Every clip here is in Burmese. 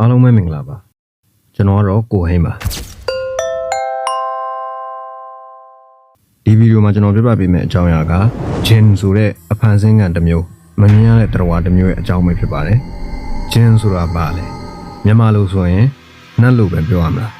အားလုံးပဲမင်္ဂလာပါကျွန်တော်ကတော့ကိုဟိန်းပါဒီဗီဒီယိုမှာကျွန်တော်ပြပြပေးမယ့်အကြောင်းအရာကဂျင်ဆိုတဲ့အဖန်ဆင်းကန်တစ်မျိုးမမြင်ရတဲ့တရားတစ်မျိုးရဲ့အကြောင်းပဲဖြစ်ပါတယ်ဂျင်ဆိုတာဘာလဲမြန်မာလိုဆိုရင်နတ်လို့ပဲပြောရမလား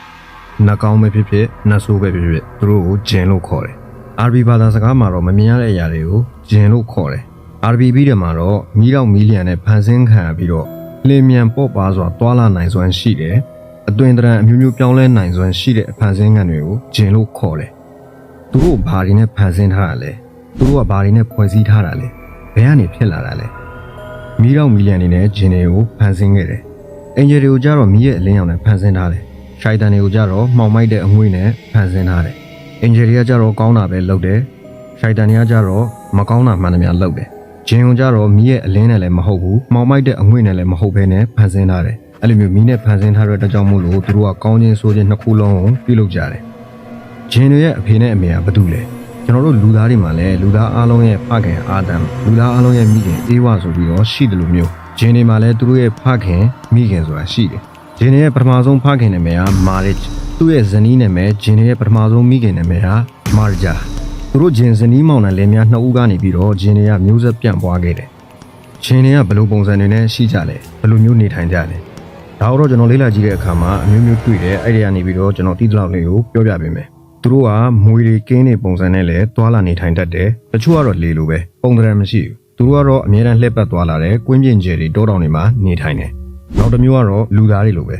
နတ်ကောင်းပဲဖြစ်ဖြစ်နတ်ဆိုးပဲဖြစ်ဖြစ်သူတို့ကိုဂျင်လို့ခေါ်တယ်အာရဘီဘာသာစကားမှာတော့မမြင်ရတဲ့အရာတွေကိုဂျင်လို့ခေါ်တယ်အာရဘီပြီးတယ်မှာတော့မီးတော့မီးလျံနဲ့ဖန်ဆင်းခံရပြီးတော့ လင်းမြန်ပေါ့ပါစွာတွာလာနိုင်စွမ်းရှိတယ်။အတွင်တရံအမျိုးမျိုးပြောင်းလဲနိုင်စွမ်းရှိတဲ့အဖန်ဆင်းငံတွေကိုဂျင်လို့ခေါ်တယ်။သူတို့ဘာတွေနဲ့ဖန်ဆင်းထားတာလဲ။သူတို့ကဘာတွေနဲ့ဖွဲ့စည်းထားတာလဲ။ဘယ်ကနေဖြစ်လာတာလဲ။မီးတော့မီလီယံနေနဲ့ဂျင်တွေကိုဖန်ဆင်းခဲ့တယ်။အင်ဂျယ်တွေကိုကြတော့မီးရဲ့အလင်းရောင်နဲ့ဖန်ဆင်းထားတယ်။ရှိုက်တန်တွေကိုကြတော့မှောင်မိုက်တဲ့အငွေ့နဲ့ဖန်ဆင်းထားတယ်။အင်ဂျယ်တွေကကြတော့ကောင်းတာပဲလုပ်တယ်။ရှိုက်တန်တွေကကြတော့မကောင်းတာမှန်သမျှလုပ်တယ်။ ဂျင်ုံကြတော့မီးရဲ့အလင်းနဲ့လည်းမဟုတ်ဘူးမှောင်မိုက်တဲ့အငွေ့နဲ့လည်းမဟုတ်ဘဲနဲ့ဖန်ဆင်းထားတယ်အဲ့လိုမျိုးမီးနဲ့ဖန်ဆင်းထားတဲ့အတွက်ကြောင့်မို့လို့သူတို့ကကောင်းခြင်းဆိုးခြင်းနှစ်ခုလုံးကိုပြုလုပ်ကြတယ်ဂျင်တွေရဲ့အဖေနဲ့အမေကဘာတူလဲကျွန်တော်တို့လူသားတွေမှာလည်းလူသားအားလုံးရဲ့ဖခင်အာဒမ်လူသားအားလုံးရဲ့မိခင်အေဝါဆိုပြီးတော့ရှိတယ်လို့မျိုးဂျင်တွေမှာလည်းသူတို့ရဲ့ဖခင်မိခင်ဆိုတာရှိတယ်ဂျင်တွေရဲ့ပထမဆုံးဖခင်နာမည်ကမာရစ်သူ့ရဲ့ဇနီးနာမည်ဂျင်တွေရဲ့ပထမဆုံးမိခင်နာမည်ကမာရဂျာ သူတို့ဂျင်ဇနီးမောင်နှံလင်များနှစ်ဦးကနေပြီးတော့ဂျင်တွေကမျိုးဆက်ပြန့်ပွားခဲ့တယ်။ဂျင်တွေကဘယ်လိုပုံစံတွေနဲ့ရှိကြလဲဘယ်လိုမျိုးနေထိုင်ကြလဲ။ဒါတော့ကျွန်တော်လေ့လာကြည့်တဲ့အခါမှာအမျိုးမျိုးတွေ့တယ်အဲ့ဒီကနေပြီးတော့ကျွန်တော်တိတိလောက်လေးကိုပြောပြပေးမယ်။သူတို့ကမွေတွေကင်းနေပုံစံနဲ့လည်းသွာလာနေထိုင်တတ်တယ်။တချို့ကတော့လေလိုပဲပုံသဏ္ဍာန်မရှိဘူး။သူတို့ကတော့အမြဲတမ်းလှည့်ပတ်သွားလာတယ်။ကွင်းပြင်ကျယ်တွေတောတောင်တွေမှာနေထိုင်တယ်။နောက်တစ်မျိုးကတော့လူသားတွေလိုပဲ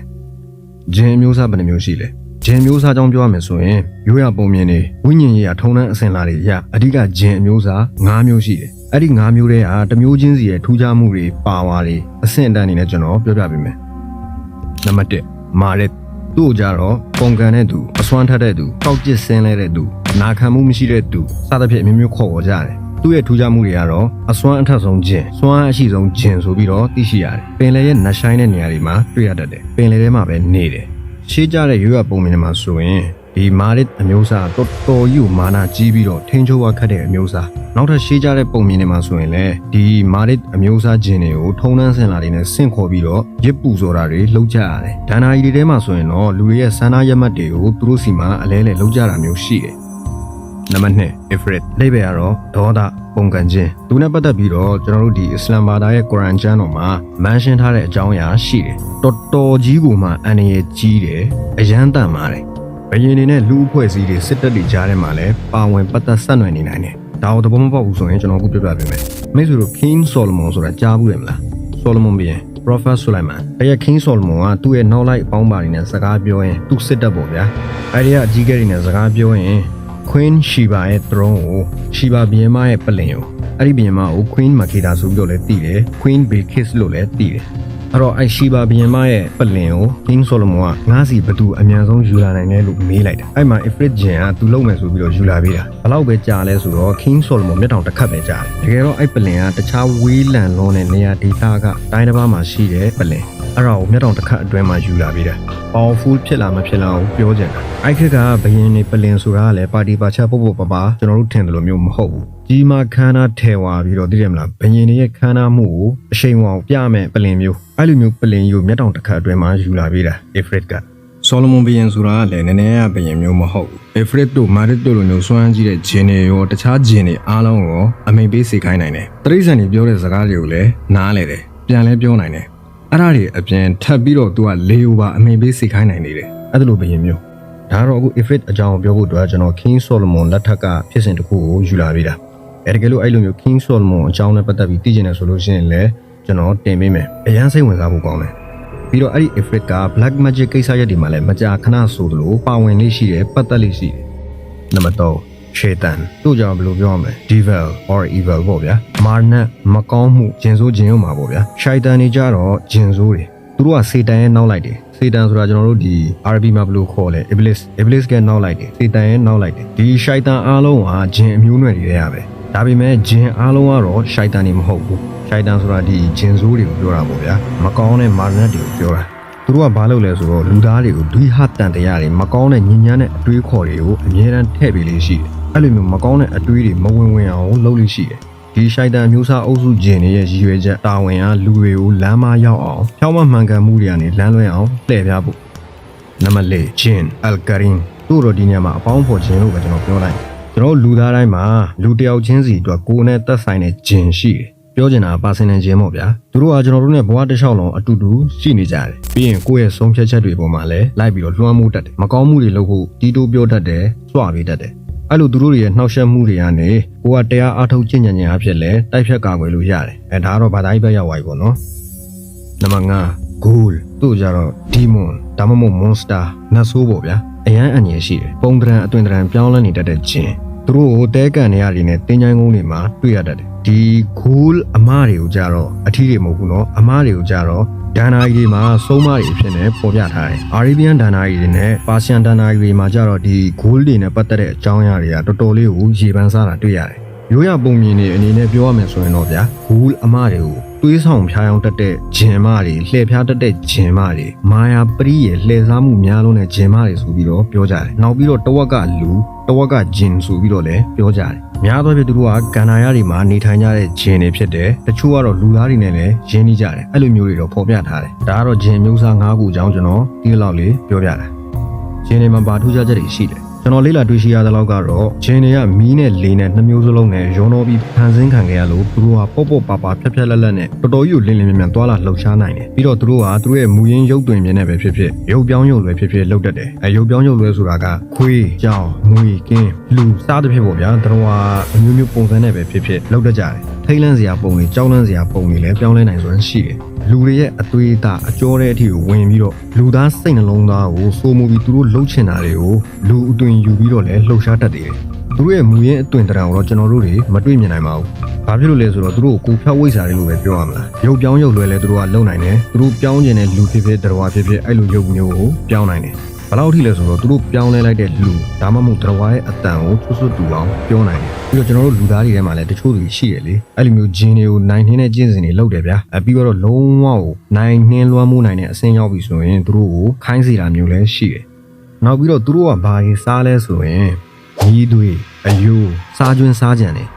။ဂျင်အမျိုးအစားဘယ်နှမျိုးရှိလဲ ဂျင်အမျိုးအစားကြောင့်ပြောရမယ်ဆိုရင်ရိုးရပုံမြင်နေဝိညာဉ်ရေးရထုံနှန်းအစင်လာတွေရအဓိကဂျင်အမျိုးအစား၅မျိုးရှိတယ်အဲ့ဒီ၅မျိုးတည်းဟာတစ်မျိုးချင်းစီရဲ့ထူးခြားမှုတွေပါဝါတွေအဆင့်အတန်းတွေနဲ့ကျွန်တော်ပြောပြပေးမယ်နံပါတ်1မာရက်သူ့ကိုကြတော့ပုံကန်တဲ့သူအစွမ်းထက်တဲ့သူကောက်ကျစ်ဆင်းလဲတဲ့သူနာခံမှုမရှိတဲ့သူစသဖြင့်အမျိုးမျိုးခေါ်ပေါ်ကြတယ်သူ့ရဲ့ထူးခြားမှုတွေကတော့အစွမ်းအထက်ဆုံးဂျင်စွမ်းအရှိဆုံးဂျင်ဆိုပြီးတော့သိရှိရတယ်ပင်လယ်ရဲ့နတ်ဆိုင်တဲ့နေရာတွေမှာတွေ့ရတတ်တယ်ပင်လယ်ထဲမှာပဲနေတယ် ရှေးကြတဲ့ရွရပုံမြင်မှာဆိုရင်ဒီမာရစ်အမျိုးအစားတော်တော်ကြီးကိုမာနာကြီးပြီးတော့ထင်းချိုးဝခတ်တဲ့အမျိုးအစားနောက်ထပ်ရှေးကြတဲ့ပုံမြင်တွေမှာဆိုရင်လည်းဒီမာရစ်အမျိုးအစားဂျင်တွေကိုထုံနှန်းစင်လာတွေနဲ့ဆင့်ခေါ်ပြီးတော့ရစ်ပူဆိုတာတွေလှုပ်ကြရတယ်ဒဏ္ဍာရီတွေထဲမှာဆိုရင်တော့လူတွေရဲ့ဆန္ဒရမှတ်တွေကိုသူတို့စီမှာအလဲလဲလှုပ်ကြတာမျိုးရှိတယ် နံပါတ်2 Ifrit လိပ်ပဲကတော့ဒေါသပုံကန်ခြင်းသူနဲ့ပတ်သက်ပြီးတော့ကျွန်တော်တို့ဒီအစ္စလမ်ဘာသာရဲ့ကုရ်အာန်ကျမ်းတော်မှာမန်ရှင်းထားတဲ့အကြောင်းအရာရှိတယ်တော်တော်ကြီးကိုမှအန္တရာယ်ကြီးတယ်အယမ်းတန်ပါတယ်ဘယင်းနေနဲ့လူအဖွဲ့အစည်းတွေစစ်တပ်တွေကြားထဲမှာလည်းပါဝင်ပတ်သက်ဆက်နွယ်နေနိုင်တယ်ဒါကိုသဘောမပေါက်ဘူးဆိုရင်ကျွန်တော်အခုပြပြပေးမယ်မိတ်ဆွေတို့ King Solomon ဆိုတာကြားဘူးရမလား Solomon ဘီရင် Prophet Sulaiman အဲ့ရ King Solomon ကသူ့ရဲ့နောက်လိုက်အပေါင်းပါတွေနဲ့စကားပြောရင်သူ့စစ်တပ်ပေါ့ဗျာအဲ့ဒီကအကြီးအကဲတွေနဲ့စကားပြောရင် Queen Sheba ရဲ့ throne ကို Sheba ဘီရင်မရဲ့ပလင်ကိုအဲ့ဒီဘီရင်မကို Queen Makeda ဆိုပြီးတော့လည်းတည်တယ် Queen Bilqis လို့လည်းတည်တယ်အဲ့တော့အဲ့ Sheba ဘီရင်မရဲ့ပလင်ကို King Solomon ကငါးစီဘသူအမြန်ဆုံးယူလာနိုင်တယ်လို့မေးလိုက်တာအဲ့မှာ Ifrit Jin ကသူလုံမယ်ဆိုပြီးတော့ယူလာပေးတာဘယ်လောက်ပဲကြာလဲဆိုတော့ King Solomon မျက်တောင်တစ်ခတ်ပဲကြာတယ်တကယ်တော့အဲ့ပလင်ကတခြားဝေးလံလွန်းတဲ့နေရာဒေသကတိုင်းတစ်ပါးမှာရှိတဲ့ပလင် အဲ့ဒါကိုမျက်တောင်တစ်ခတ်အတွင်းမှာယူလာပေးတာ powerful ဖြစ်လာမဖြစ်လာကိုပြောကြတယ်အဲ့ခက်ကဘယင်းနေပလင်ဆိုတာကလည်းပါတီပါချပုတ်ပုတ်ပပကျွန်တော်တို့ထင်တယ်လို့မျိုးမဟုတ်ဘူးကြီးမားခမ်းနားထဲဝါပြီးတော့သိတယ်မလားဘယင်းနေရဲ့ခမ်းနားမှုကိုအရှိန်ဝအောင်ပြမဲ့ပလင်မျိုးအဲ့လိုမျိုးပလင်ယူမျက်တောင်တစ်ခတ်အတွင်းမှာယူလာပေးတာ Ifrit ကဆောလမွန်ဘီယန်ဆိုတာကလည်းနည်းနည်းကဘီယန်မျိုးမဟုတ်ဘူး။ Efrit တို့ Marit တို့လိုမျိုးစွမ်းကြီးတဲ့ဂျင်တွေရောတခြားဂျင်တွေအားလုံးကိုအမိန်ပေးစေခိုင်းနိုင်တယ်။တရိษံတွေပြောတဲ့စကားတွေကိုလည်းနားလေတယ်။ပြန်လဲပြောနိုင်တယ်။ အဲ့ဒါတွေအပြင်ထပ်ပြီးတော့ तू ကလေယိုပါအမိန်ပေးစေခိုင်းနိုင်နေတယ်။အဲ့ဒါလိုဘီယန်မျိုး။ဒါကတော့အခု Efrit အကြောင်းကိုပြောဖို့အတွက်ကျွန်တော် King Solomon လက်ထက်ကဖြစ်စဉ်တစ်ခုကိုယူလာပေးတာ။အဲ့ဒီကလို့အဲ့လိုမျိုး King Solomon အကြောင်းနဲ့ပတ်သက်ပြီးသိချင်တယ်ဆိုလို့ရှိရင်လည်းကျွန်တော်တင်ပေးမယ်။အရန်စိတ်ဝင်စားဖို့ကောင်းတယ်။ပြီးတော့အဲ့ဒီ Ifrit က Black Magic ကိစ္စရပ်တွေမှာလည်းမကြာခဏဆိုသလိုပါဝင်လေးရှိတယ်ပတ်သက်လေးရှိတယ်။နံပါတ်3 Shaitan တို့ကြောင့်ဘယ်လိုပြောရမလဲ Devil or Evil ပေါ့ဗျာ။မာနတ်မကောင်းမှုဂျင်ဆိုးဂျင်ရုံမှာပေါ့ဗျာ။ Shaitan တွေကြတော့ဂျင်ဆိုးတွေသူတို့ကစေတန်ရဲ့နောက်လိုက်တယ်။စေတန်ဆိုတာကျွန်တော်တို့ဒီ Arabic မှာဘယ်လိုခေါ်လဲ Iblis Iblis ကနောက်လိုက်တယ်။စေတန်ရဲ့နောက်လိုက်တယ်။ဒီ Shaitan အားလုံးကဂျင်အမျိုးနွယ်တွေရပဲ။ဒါပေမဲ့ဂျင်အားလုံးကတော့ Shaitan တွေမဟုတ်ဘူး။ Shaitan ဆိုတာဒီဂျင်ဆိုးတွေကိုပြောတာပေါ့ဗျာ။မကောင်းတဲ့မာနတ်တွေကိုပြောတာ။သူတို့ကဘာလုပ်လဲဆိုတော့လူသားတွေကိုဒွိဟတန်တရားတွေမကောင်းတဲ့ညဉ့်ညမ်းတဲ့အတွေးခေါ်တွေကိုအမြဲတမ်းထည့်ပေးလေးရှိတယ်။ အဲ့လိုမျိုးမကောင်းတဲ့အတွေးတွေမဝင်ဝင်အောင်လုပ်လို့ရှိတယ်။ဒီရှိုက်တန်မျိုးစားအုပ်စုဂျင်တွေရဲ့ရည်ရွယ်ချက်တာဝန်အားလူတွေကိုလမ်းမရောက်အောင်ဖြောင်းမမှန်ကန်မှုတွေကနေလမ်းလွဲအောင်လှည့်ပြဖို့နံပါတ်၄ဂျင်အယ်ကာရင်တို့တော့ဒီညမှာအပေါင်းဖော်ခြင်းလို့ပဲကျွန်တော်ပြောလိုက်ကျွန်တော်လူသားတိုင်းမှာလူတစ်ယောက်ချင်းစီအတွက်ကိုယ်နဲ့သက်ဆိုင်တဲ့ဂျင်ရှိတယ်ပြောချင်တာပါစင်နယ်ခြင်းပေါ့ဗျာသူတို့ကကျွန်တော်တို့နဲ့ဘဝတစ်လျှောက်လုံးအတူတူရှိနေကြတယ်ပြီးရင်ကိုယ့်ရဲ့ဆုံးဖြတ်ချက်တွေပေါ်မှာလည်းလိုက်ပြီးတော့လွှမ်းမိုးတတ်တယ်မကောင်းမှုတွေလုပ်ဖို့တီးတိုးပြောတတ်တယ်စွပေးတတ်တယ် အဲ့လိုသူတို့တွေရဲ့နှောက်ယှက်မှုတွေကနေကိုကတရားအားထုတ်ကျင့်ကြံဉာဏ်အဖြစ်လဲတိုက်ဖြတ်ကာကွယ်လို့ရတယ်အဲဒါကတော့ဗာတိုင်းပဲရောက်သွားပြီပေါ့နော်နံပါတ်5 goal သူ့ကြတော့ demon ဒါမှမဟုတ် monster နတ်ဆိုးပေါ့ဗျာအရန်အငြင်းရှိတယ်ပုံတရံအသွင်တရံပြောင်းလဲနေတတ်တဲ့ဂျင် သူတို့ကိုတဲကန်နေရတွေနဲ့တင်းချိုင်းကုန်းတွေမှာတွေ့ရတတ်တယ်ဒီ goal အမတွေကိုကြတော့အထီးတွေမဟုတ်ဘူးနော်အမတွေကိုကြတော့ဒန်နာရီတွေမှာစုံးမတွေအဖြစ်နဲ့ပေါ်ပြထားတယ်အာရေဗီယန်ဒန်နာရီတွေနဲ့ပါရှန်ဒန်နာရီတွေမှာကြတော့ဒီ goal တွေနဲ့ပတ်သက်တဲ့အကြောင်းအရာတွေကတော်တော်လေးကိုရေပန်းစားတာတွေ့ရတယ်ရိုးရပုံမြင်နေအနေနဲ့ပြောရမယ်ဆိုရင်တော့ဗျာဂူးအမတွေကိုတွေးဆောင်ဖျားယောင်းတက်တဲ့ဂျင်မတွေလှည့်ဖျားတက်တဲ့ဂျင်မတွေမာယာပရိရဲ့လှည့်စားမှုများလုံးတဲ့ဂျင်မတွေဆိုပြီးတော့ပြောကြတယ်နောက်ပြီးတော့တဝက်ကလူတဝက်ကဂျင်ဆိုပြီးတော့လည်းပြောကြတယ်များသောဖြင့်သူတို့ကကန္နာရတွေမှာနေထိုင်ကြတဲ့ဂျင်တွေဖြစ်တယ်တချို့ကတော့လူသားတွေနဲ့လည်းရင်းနှီးကြတယ်အဲ့လိုမျိုးတွေတော့ဖော်ပြထားတယ်ဒါကတော့ဂျင်မျိုးစား၅ခုအကြောင်းကျွန်တော်ဒီလောက်လေးပြောပြတာဂျင်းတွေမှာပါထူးခြားချက်တွေရှိတယ် ကျွန်တော်လေ့လာတွေ့ရှိရတဲ့လောက်ကတော့ဂျင်းတွေကမီးနဲ့လေနဲ့နှစ်မျိုးစလုံးနဲ့ရောနှောပြီးဖန်ဆင်းခံခဲ့ရလို့သူတို့ကပေါ့ပေါ့ပါပါဖြက်ဖြက်လက်လက်နဲ့တော်တော်ကြီးကိုလင်းလင်းမြန်မြန်သွားလာလှုပ်ရှားနိုင်တယ်ပြီးတော့သူတို့ကသူတို့ရဲ့မူရင်းရုပ်တွင်မြင်နဲ့ပဲဖြစ်ဖြစ်ရုပ်ပြောင်းရုပ်လွယ်ဖြစ်ဖြစ်လှုပ်တတ်တယ်အဲရုပ်ပြောင်းရုပ်လွယ်ဆိုတာကခွေးကြောင်ငွေကင်းလူစားတဲ့ဖြစ်ပေါ့ဗျာသူတို့ကအမျိုးမျိုးပုံစံနဲ့ပဲဖြစ်ဖြစ်လှုပ်တတ်ကြတယ်ထိတ်လန့်စရာပုံတွေကြောက်လန့်စရာပုံတွေလည်းပြောင်းလဲနိုင်စွမ်းရှိတယ် လူတွေရဲ့အသွေးအသားအကြောတဲ့အထိကိုဝင်ပြီးတော့လူသားစိတ်နှလုံးသားကိုစိုးမိုးပြီးသူတို့လှုပ်ချင်တာတွေကိုလူအသွင်ယူပြီးတော့လည်းလှုပ်ရှားတတ်တယ်သူတို့ရဲ့မူရင်းအသွင်တရံကိုတော့ကျွန်တော်တို့တွေမတွေ့မြင်နိုင်ပါဘူး။ဘာဖြစ်လို့လဲဆိုတော့သူတို့ကိုကိုဖြောက်ဝိစာတွေလို့ပဲပြောရမလား။ရုပ်ပြောင်းရုပ်လွယ်လဲသူတို့ကလုံနိုင်တယ်။သူတို့ပြောင်းခြင်းတဲ့လူဖြစ်ဖြစ်တရားဖြစ်ဖြစ်အဲ့လိုရုပ်မျိုးကိုပြောင်းနိုင်တယ်။ ဘယ်လောက်ထိလဲဆိုတော့သူတို့ပြောင်းလဲလိုက်တဲ့လူဒါမှမဟုတ်တရားရဲ့အတန်ကိုဆွဆွတူအောင်ပြောနိုင်တယ်။ပြီးတော့ကျွန်တော်တို့လူသားတွေထဲမှာလည်းတချို့တွေရှိရလေ။အဲ့လိုမျိုးဂျင်းတွေကိုနိုင်နှင်းတဲ့ကျင့်စဉ်တွေလုပ်တယ်ဗျာ။အပြီးတော့လုံးဝကိုနိုင်နှင်းလွှမ်းမိုးနိုင်တဲ့အဆင့်ရောက်ပြီဆိုရင်သူတို့ကိုခိုင်းစေတာမျိုးလည်းရှိတယ်။နောက်ပြီးတော့သူတို့ကဘာကြီးစားလဲဆိုရင်ညီးသွေးအယိုးစားကျွန်းစားကြံတယ်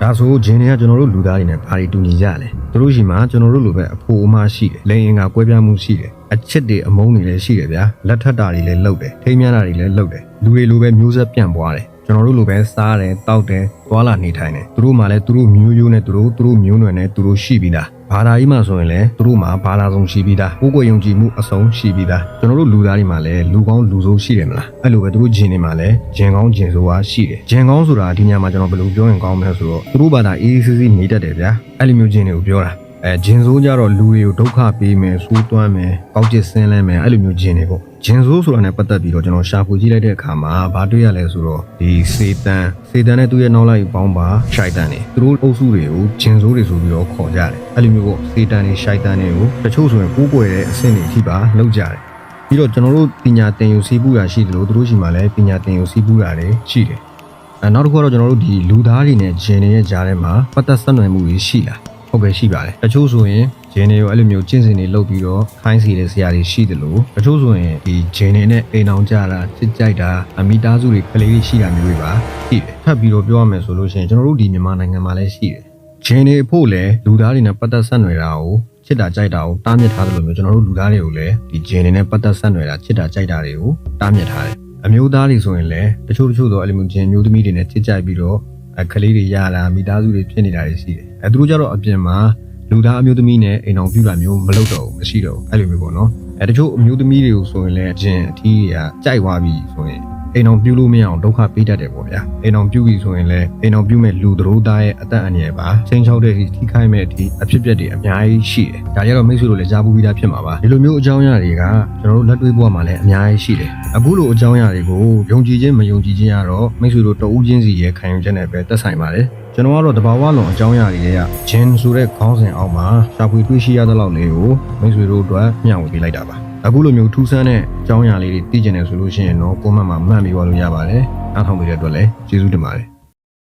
ဒါဆိုဂျင်းတွေကကျွန်တော်တို့လူသားတွေနဲ့ဘာတွေတူညီကြလဲသူတို့ရှိမှကျွန်တော်တို့လိုပဲအဖိုးအမရှိတယ်လိန်အင်ကကွဲပြားမှုရှိတယ် အချစ်တွေအမုန်းတွေလည်းရှိတယ်ဗျာလက်ထက်တာတွေလည်းလုပ်တယ်ထိမ်းမြန်းတာတွေလည်းလုပ်တယ်လူတွေလိုပဲမျိုးဆက်ပြန့်ပွားတယ်ကျွန်တော်တို့လိုပဲစားတယ်တောက်တယ်သွားလာနေထိုင်တယ်သူတို့မှလည်းသူတို့မျိုးရိုးနဲ့သူတို့သူတို့မျိုးနွယ်နဲ့သူတို့ရှိပြီးသားဘာသာကြီးမှဆိုရင်လည်းသူတို့မှဘာသာဆုံးရှိပြီးသားကိုယ်ကိုယ်ယုံကြည်မှုအဆုံးရှိပြီးသားကျွန်တော်တို့လူသားတွေမှလည်းလူကောင်းလူဆိုးရှိတယ်မလားအဲ့လိုပဲသူတို့ဂျင်တွေမှလည်းဂျင်ကောင်းဂျင်ဆိုးဟာရှိတယ်ဂျင်ကောင်းဆိုတာဒီညမှာကျွန်တော်ဘယ်လိုပြောရင်ကောင်းမလဲဆိုတော့သူတို့ဘာသာအေးအေးဆေးဆေးနေတတ်တယ်ဗျာအဲ့လိုမျိုးဂျင်တွေကိုပြောတာ အဲဂျင်ဆိုးကြတော့လူတွေကိုဒုက္ခပေးမယ်ဆိုးသွမ်းမယ်ကောက်ကျစ်ဆင်းလဲမယ်အဲ့လိုမျိုးဂျင်တွေပေါ့ဂျင်ဆိုးဆိုတာနဲ့ပတ်သက်ပြီးတော့ကျွန်တော်ရှာဖွေကြည့်လိုက်တဲ့အခါမှာဘာတွေ့ရလဲဆိုတော့ဒီစေတန်စေတန်နဲ့သူ့ရဲ့နောက်လိုက်ပေါင်းပါရှိုက်တန်တွေသူတို့အုပ်စုတွေကိုဂျင်ဆိုးတွေဆိုပြီးတော့ခေါ်ကြတယ်အဲ့လိုမျိုးပေါ့စေတန်တွေရှိုက်တန်တွေကိုတချို့ဆိုရင်ကိုးကွယ်တဲ့အဆင့်တွေအထိပါလောက်ကြတယ်ပြီးတော့ကျွန်တော်တို့ပညာသင်ယူစီးပူးတာရှိတယ်လို့သူတို့ရှိမှလည်းပညာသင်ယူစီးပူးတာတွေရှိတယ်အဲနောက်တစ်ခုကတော့ကျွန်တော်တို့ဒီလူသားတွေနဲ့ဂျင်တွေရဲ့ကြားထဲမှာပတ်သက်ဆက်နွယ်မှုတွေရှိလား ဟုတ်ပဲရှိပါတယ်တချို့ဆိုရင်ဂျင်းတွေကိုအဲ့လိုမျိုးကျင့်စဉ်တွေလုပ်ပြီးတော့ခိုင်းစီတဲ့ဆရာတွေရှိတယ်လို့တချို့ဆိုရင်ဒီဂျင်းတွေနဲ့အိမ်အောင်ကြတာစစ်ကြိုက်တာအမိသားစုတွေကလေးတွေရှိတာမျိုးတွေပါရှိတယ်ထပ်ပြီးတော့ပြောရမယ်ဆိုလို့ရှိရင်ကျွန်တော်တို့ဒီမြန်မာနိုင်ငံမှာလည်းရှိတယ်ဂျင်းတွေဖို့လည်းလူသားတွေနဲ့ပတ်သက်ဆက်နွယ်တာကိုချစ်တာကြိုက်တာကိုတားမြစ်ထားတယ်လို့မျိုးကျွန်တော်တို့လူသားတွေကိုလည်းဒီဂျင်းတွေနဲ့ပတ်သက်ဆက်နွယ်တာချစ်တာကြိုက်တာတွေကိုတားမြစ်ထားတယ်အမျိုးသားတွေဆိုရင်လည်းတချို့တချို့တော့အဲ့လိုမျိုးဂျင်းမျိုးသမီးတွေနဲ့ချစ်ကြိုက်ပြီးတော့ အခလေးတွေရတာမိသားစုတွေဖြစ်နေတာတွေရှိတယ်အဲသူတို့ကြတော့အပြင်မှာလူသားအမျိုးသမီးနဲ့အိမ်အောင်ပြူတာမျိုးမလုပ်တော့ဘူးမရှိတော့ဘူးအဲ့လိုမျိုးပေါ့နော်အဲတချို့အမျိုးသမီးတွေကိုဆိုရင်လည်းအကျင်အထီးတွေကကြိုက်သွားပြီဆိုရင် အိမ်အောင်ပြူလို့မရအောင်ဒုက္ခပေးတတ်တယ်ပေါ့ဗျာအိမ်အောင်ပြူပြီဆိုရင်လည်းအိမ်အောင်ပြူမဲ့လူသတို့သားရဲ့အသက်အန္တရာယ်ပါချင်းချောက်တဲ့အထိထိခိုက်မဲ့အထိအဖြစ်အပျက်တွေအများကြီးရှိတယ်ဒါကြတော့မိတ်ဆွေတို့လည်းကြားပူးပြီးသားဖြစ်မှာပါဒီလိုမျိုးအကြောင်းအရာတွေကကျွန်တော်တို့လက်တွေ့ဘဝမှာလည်းအများကြီးရှိတယ်အခုလိုအကြောင်းအရာတွေကိုယုံကြည်ခြင်းမယုံကြည်ခြင်းကတော့မိတ်ဆွေတို့တဦးချင်းစီရဲ့ခံယူချက်နဲ့ပဲသက်ဆိုင်ပါတယ်ကျွန်တော်ကတော့တဘာဝလွန်အကြောင်းအရာတွေကဂျင်ဆိုတဲ့ခေါင်းစဉ်အောက်မှာရှာဖွေတွေ့ရှိရတဲ့လောက်လေးကိုမိတ်ဆွေတို့အတွက်မျှဝေပေးလိုက်တာပါ အခုလိုမျိုးထူးဆန်းတဲ့အကြောင်းအရာလေးတွေသိကျင်တယ်ဆိုလို့ရှိရင်တော့ကိုမန့်မှာမှတ်ပြီးသွားလို့ရပါတယ်အားထောင်ပေးတဲ့အတွက်လည်းကျေးဇူးတင်ပါတယ်